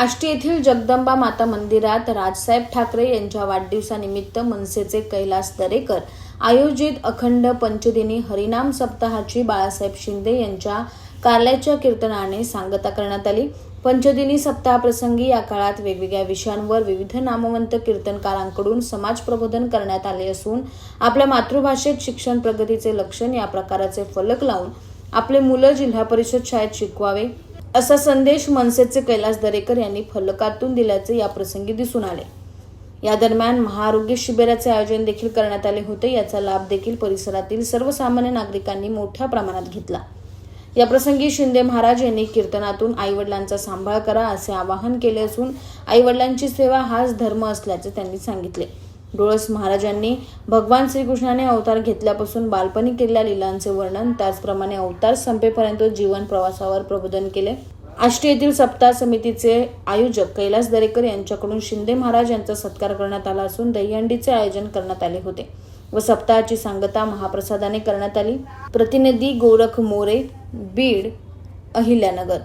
आष्टी येथील जगदंबा माता मंदिरात राजसाहेब ठाकरे यांच्या वाढदिवसानिमित्त मनसेचे कैलास दरेकर आयोजित अखंड पंचदिनी हरिनाम सप्ताहाची बाळासाहेब शिंदे यांच्या कार्याच्या कीर्तनाने सांगता करण्यात आली. पंचदिनी सप्ताहाप्रसंगी या काळात वेगवेगळ्या विषयांवर विविध नामवंत कीर्तनकारांकडून समाज प्रबोधन करण्यात आले असून आपल्या मातृभाषेत शिक्षण प्रगतीचे लक्षण या प्रकाराचे फलक लावून आपले मुलं जिल्हा परिषद शाळेत शिकवावे. असा संदेश मनसेचे कैलास दरेकर यांनी फलकातून दिल्याचे या प्रसंगी दिसून आले. या दरम्यान महाआरोग्य शिबिराचे आयोजन देखील करण्यात आले होते. याचा लाभ देखील परिसरातील सर्वसामान्य नागरिकांनी मोठ्या प्रमाणात घेतला. या प्रसंगी शिंदे महाराज यांनी कीर्तनातून आईवडिलांचा सांभाळ करा असे आवाहन केले असून आईवडिलांची सेवा हाच धर्म असल्याचे त्यांनी सांगितले. डोळस महाराजांनी भगवान श्रीकृष्णाने अवतार घेतल्यापासून बालपणी केलेल्या लिलांचे वर्णन त्याचप्रमाणे अवतार संपेपर्यंत जीवन प्रवासावर प्रबोधन केले. आष्टी येथील सप्ताह समितीचे आयोजक कैलास दरेकर यांच्याकडून शिंदे महाराज यांचा सत्कार करण्यात आला असून दहीहंडीचे आयोजन करण्यात आले होते व सप्ताहाची सांगता महाप्रसादाने करण्यात आली. प्रतिनिधी गोरख मोरे बीड अहिल्यानगर.